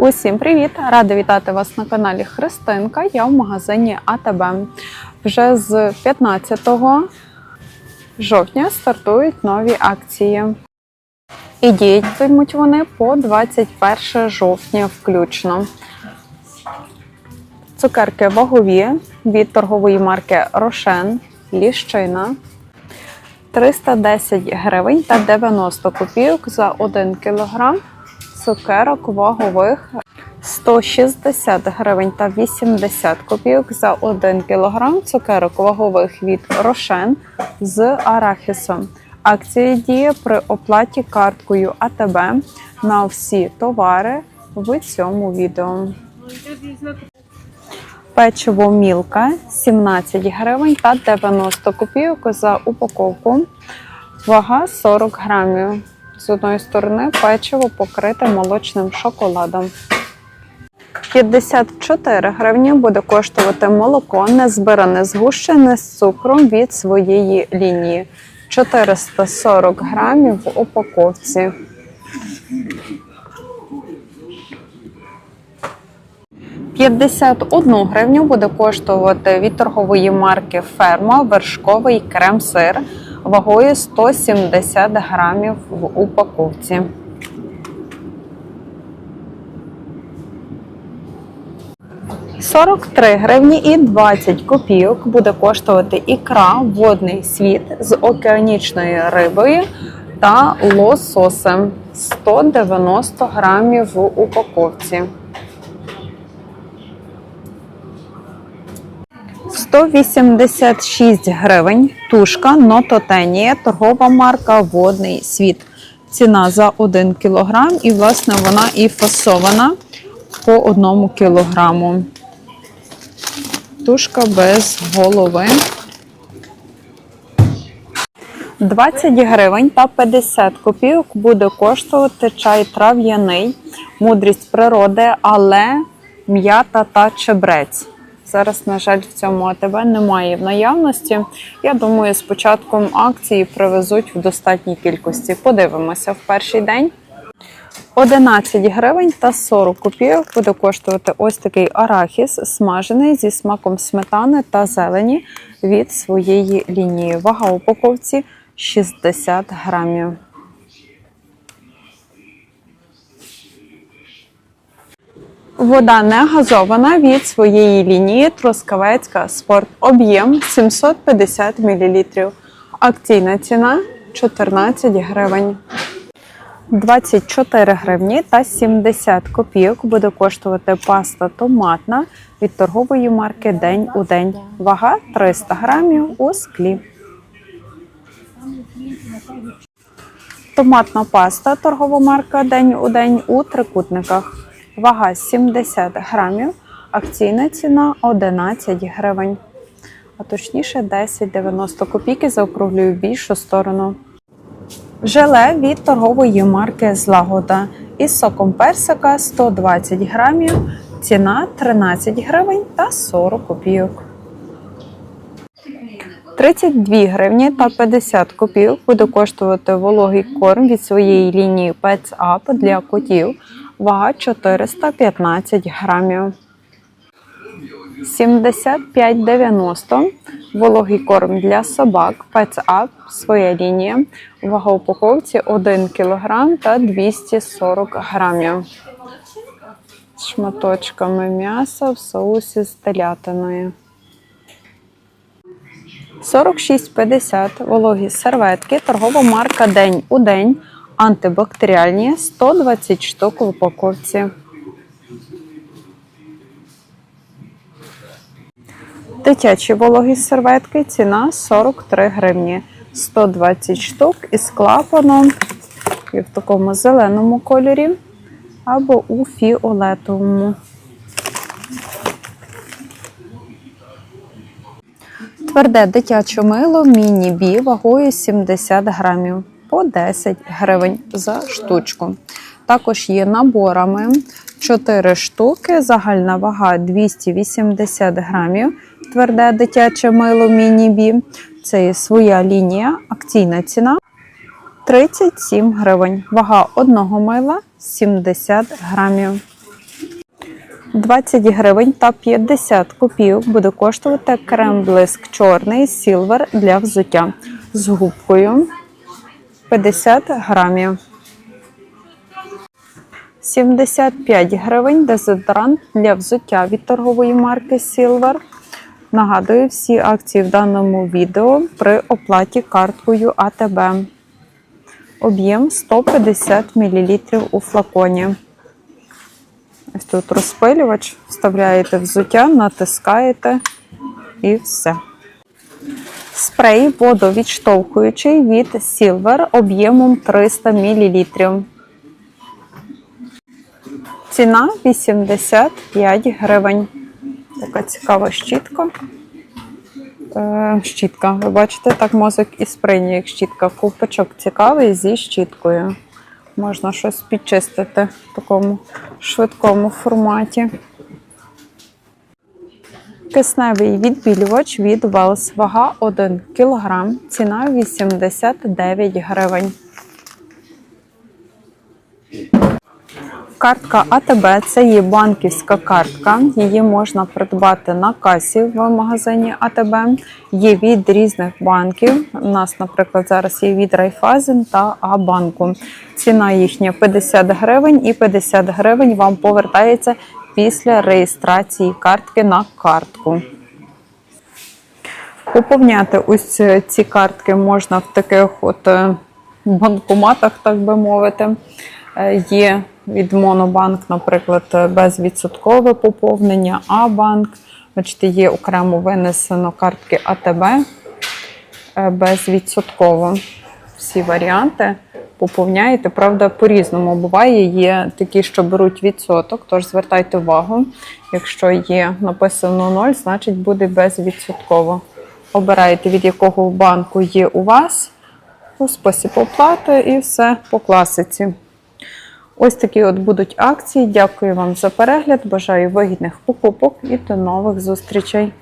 Усім привіт! Рада вітати вас на каналі Христинка. Я в магазині АТБ. Вже з 15 жовтня стартують нові акції. І діятимуть вони по 21 жовтня включно. Цукерки вагові від торгової марки Рошен Ліщина 310 гривень та 90 копійок за 1 кілограм цукерок вагових 160 гривень та 80 копійок за 1 кілограм цукерок вагових від Рошен з арахісом. Акція діє при оплаті карткою АТБ на всі товари в цьому відео. Печиво мілка 17 гривень та 90 копійок за упаковку. Вага 40 грамів. З одної сторони печиво покрите молочним шоколадом. 54 гривні буде коштувати молоко, незбиране згущене з цукром від своєї лінії. 440 грамів в упаковці. «51 гривню буде коштувати від торгової марки Ферма вершковий крем-сир вагою 170 грамів в упаковці. «43 гривні і 20 копійок буде коштувати ікра водний світ з океанічною рибою та лососем 190 грамів в упаковці. 186 гривень. Тушка Нототенія, торгова марка Водний світ. Ціна за 1 кілограм, і, власне, вона і фасована по 1 кілограму. Тушка без голови. 20 гривень та 50 копійок буде коштувати чай трав'яний, мудрість природи, але м'ята та чебрець. Зараз, на жаль, в цьому АТБ немає в наявності. Я думаю, з початком акції привезуть в достатній кількості. Подивимося в перший день. 11 гривень та 40 копійок буде коштувати ось такий арахіс, смажений зі смаком сметани та зелені від своєї лінії. Вага упаковці 60 грамів. Вода не газована від своєї лінії Трускавецька спорт. Об'єм 750 мл. Акційна ціна 14 гривень. 24 гривні та 70 копійок буде коштувати паста томатна від торгової марки День у день. Вага 300 грамів у склі. Томатна паста торгова марка День у день у трикутниках. Вага 70 грамів, акційна ціна 11 гривень. А точніше 10,90 копійки заокруглюю в більшу сторону. Желе від торгової марки Злагода із соком персика 120 грамів, ціна 13 гривень та 40 копійок. 32 гривні та 50 копійок буде коштувати вологий корм від своєї лінії Pets Up для котів. Вага 415 грамів. 75,90 вологий корм для собак Up, своя лінія. Вага упаковці 1 кг та 240 грамів. З шматочками м'яса в соусі з телятиною. 46,50 вологі серветки, торгова марка День у день. Антибактеріальні 120 штук в упаковці. Дитячі вологі серветки ціна 43 гривні. 120 штук із клапаном і в такому зеленому кольорі або у фіолетовому. Тверде дитяче мило міні-бі вагою 70 грамів по 10 гривень за штучку. Також є наборами 4 штуки, загальна вага 280 грамів. Тверде дитяче мило міні-бі. Це є своя лінія, акційна ціна 37 гривень. Вага одного мила 70 грамів. 20 гривень та 50 копійок буде коштувати крем блиск чорний сілвер для взуття з губкою 50 грамів. 75 гривень дезодорант для взуття від торгової марки Silver. Нагадую, всі акції в даному відео при оплаті карткою АТБ. Об'єм 150 мл у флаконі. Ось тут розпилювач, вставляєте взуття, натискаєте і все. Спрей водовідштовхуючий від Silver об'ємом 300 мл. Ціна 85 гривень. Така цікава щітка. Е, щітка. Ви бачите, так мозок і сприйняє, як щітка. Ковпачок цікавий зі щіткою. Можна щось підчистити в такому швидкому форматі. Кисневий відбілювач від Wells. Вага 1 кг. Ціна 89 гривень. Картка АТБ це є банківська картка. Її можна придбати на касі в магазині АТБ. Є від різних банків. У нас, наприклад, зараз є від Райфазен та А-банку. Ціна їхня 50 гривень і 50 гривень вам повертається після реєстрації картки на картку. Поповняти ось ці картки можна в таких от е, банкоматах, так би мовити. Е, Є від Монобанк, наприклад, е, безвідсоткове поповнення, А-банк. Бачите, є окремо винесено картки АТБ е, безвідсотково. Всі варіанти поповняєте. Правда, по-різному буває. Є такі, що беруть відсоток, тож звертайте увагу. Якщо є написано 0, значить буде безвідсотково. Обираєте, від якого банку є у вас, ну, спосіб оплати і все по класиці. Ось такі от будуть акції. Дякую вам за перегляд. Бажаю вигідних покупок і до нових зустрічей.